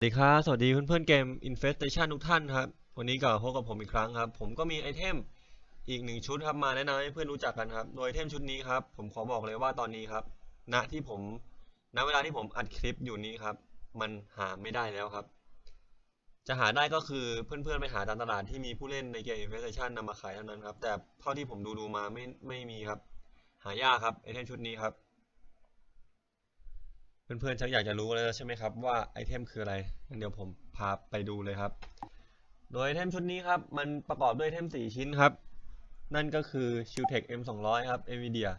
สวัสดีครับ สวัสดีเพื่อนๆเกม Infestation ทุกท่านครับ วันนี้กลับพบกับผมอีกครั้งครับ ผมก็มีไอเทมอีกหนึ่งชุดครับมาแนะนำให้เพื่อนรู้จักกันครับ โดยไอเทมชุดนี้ครับ ผมขอบอกเลยว่าตอนนี้ครับ ณ ที่ผม ณ เวลาที่ผมอัดคลิปอยู่นี้ครับ มันหาไม่ได้แล้วครับ จะหาได้ก็คือเพื่อนๆไปหาตามตลาดที่มีผู้เล่นในเกม Infestation นำมาขายเท่านั้นครับ แต่เท่าที่ผมดูดูๆมาไม่ไม่มีครับ หายากครับไอเทมชุดนี้ครับ เพื่อนๆชักอยากจะรู้แล้วใช่ไหมครับว่าไอเทมคืออะไรงั้นเดี๋ยวผมพาไปดูเลยครับ โดยไอเทมชุดนี้ครับมันประกอบด้วยไอเทม 4 ชิ้นครับ นั่นก็คือ Shieldtech M200 ครับ NVIDIA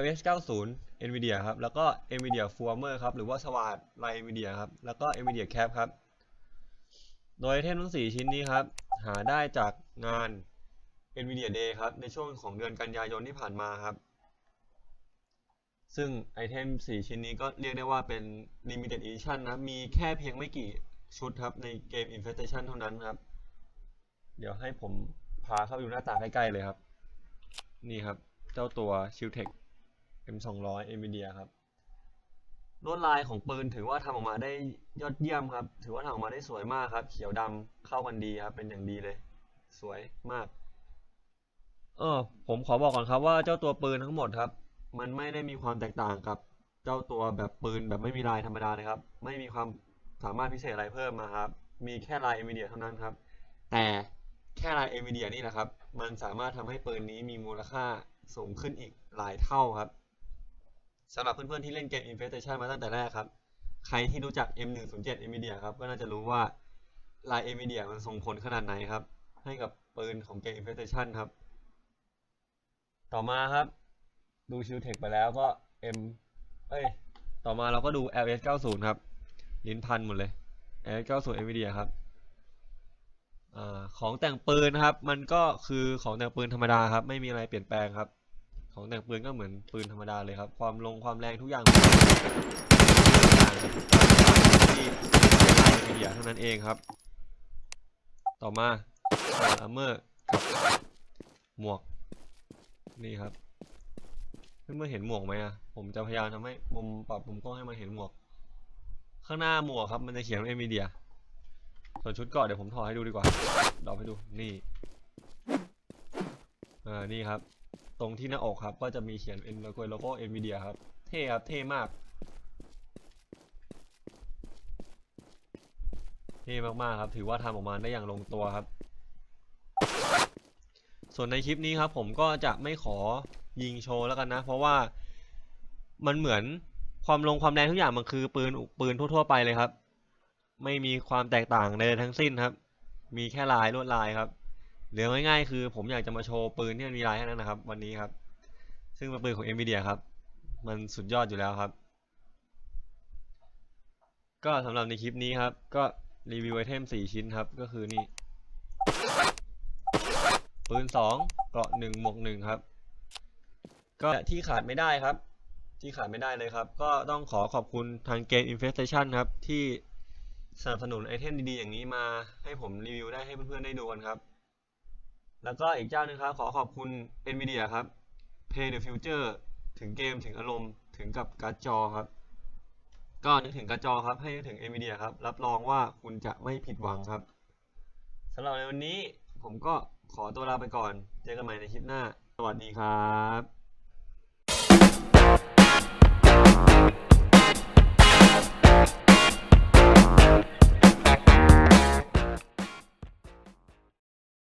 LS 90 NVIDIA ครับแล้วก็ NVIDIA Former ครับหรือว่าสวัสดลาย NVIDIA ครับแล้วก็ NVIDIA Cap ครับ โดยไอเทมทั้ง 4 ชิ้นนี้ครับหาได้จากงาน NVIDIA Day ครับในช่วงของเดือนกันยายนที่ผ่านมาครับ ซึ่งไอเทม 4 ชิ้นนี้ก็เรียกได้ว่าเป็น Limited Edition นะ มีแค่เพียงไม่กี่ชุดครับในเกม Infestation เท่านั้นครับ เดี๋ยวให้ผมพาเข้าไปดูหน้าตาใกล้ๆเลยครับ นี่ครับ เจ้าตัว Shieldtech M200 NVIDIA ครับลวดลายของปืนถือว่าทำออกมาได้ยอดเยี่ยมครับ ถือว่าทำออกมาได้สวยมากครับ เขียวดำเข้ากันดีครับ เป็นอย่างดีเลย สวยมาก เออผมขอบอกก่อนครับว่าเจ้าตัวปืนทั้งหมดครับ มันไม่ได้มีความแตกต่างกับเจ้าตัวแบบปืนแบบไม่มีลายธรรมดาเลยครับ ไม่มีความสามารถพิเศษอะไรเพิ่มมาครับ มีแค่ลาย NVIDIA เท่านั้นครับ แต่แค่ลาย NVIDIA นี่แหละครับ มันสามารถทำให้ปืนนี้มีมูลค่าสูงขึ้นอีกหลายเท่าครับสำหรับเพื่อนๆที่เล่นเกม Infestation มาตั้งแต่แรกครับ ใครที่รู้จัก M107 NVIDIA ครับ ก็น่าจะรู้ว่าลาย NVIDIA มันส่งผลขนาดไหนครับ ให้กับปืนของเกม Infestation ครับ ต่อมาครับ ดูชิลเทคไปแล้วก็ M เอ้ย ต่อมาเราก็ดู LS 90 ครับ ลิ้นพันหมดเลย LS 90 NVIDIA ครับอาของแต่งปืนนะครับ มันก็คือของแต่งปืนธรรมดาครับ ไม่มีอะไรเปลี่ยนแปลงครับ ของแต่งปืนก็เหมือนปืนธรรมดาเลยครับ ความลงความแรงทุกอย่างที่ลาย NVIDIA เท่านั้นเองครับ ต่อมาอาร์เมอร์หมวก นี่ครับ เพื่อนๆเห็นหมวกไหมอะ ผมจะพยายามทำให้มุมปรับมุมกล้องให้มันเห็นหมวก ข้างหน้าหมวกครับ มันจะเขียนว่า NVIDIA ส่วนชุดเกราะเดี๋ยวผมถอดให้ดูดีกว่าดอกให้ดู นี่อ่านี่ครับ ตรงที่หน้าอกครับ ก็จะมีเขียนเป็นโลโก้โลโก้ NVIDIA ครับ เท่ครับ เท่มาก เท่มากๆครับ ถือว่าทำออกมาได้อย่างลงตัวครับ ส่วนในคลิปนี้ครับ ผมก็จะไม่ขอ ยิงโชว์แล้วกันนะ เพราะว่ามันเหมือนความลงความแรงทุกอย่างมันคือปืนปืนทั่ว ๆ ไปเลยครับ ไม่มีความแตกต่างใดทั้งสิ้นครับ มีแค่ลายลวดลายครับเหลือง่ายๆคือผมอยากจะมาโชว์ปืนที่มันมีลายแค่นั้นนะครับ วันนี้ครับ ซึ่งเป็นปืนของ NVIDIA ครับ มันสุดยอดอยู่แล้วครับ ก็สำหรับในคลิปนี้ครับ ก็รีวิวไอเทม 4 ชิ้นครับ ก็คือนี่ ปืนสองเกราะหนึ่งหมวกหนึ่งครับ ก็ที่ขาดไม่ได้ครับ ที่ขาดไม่ได้เลยครับ ก็ต้องขอขอบคุณทางเกม Infestation ครับ ที่สนับสนุนไอเทมดีๆ อย่างนี้มาให้ผมรีวิวได้ให้เพื่อนๆได้ดูกันครับ แล้วก็อีกเจ้าหนึงครับ ขอขอบคุณ Nvidia ครับ Play the Future ถึงเกมถึงอารมณ์ถึงกับการ์ดจอครับ ก็นึกถึงการ์ดจอครับ ให้นึกถึง Nvidia ครับ รับรองว่าคุณจะไม่ผิดหวังครับสำหรับในวันนี้ผมก็ขอตัวลาไปก่อน เจอกันใหม่ในคลิปหน้า สวัสดีครับ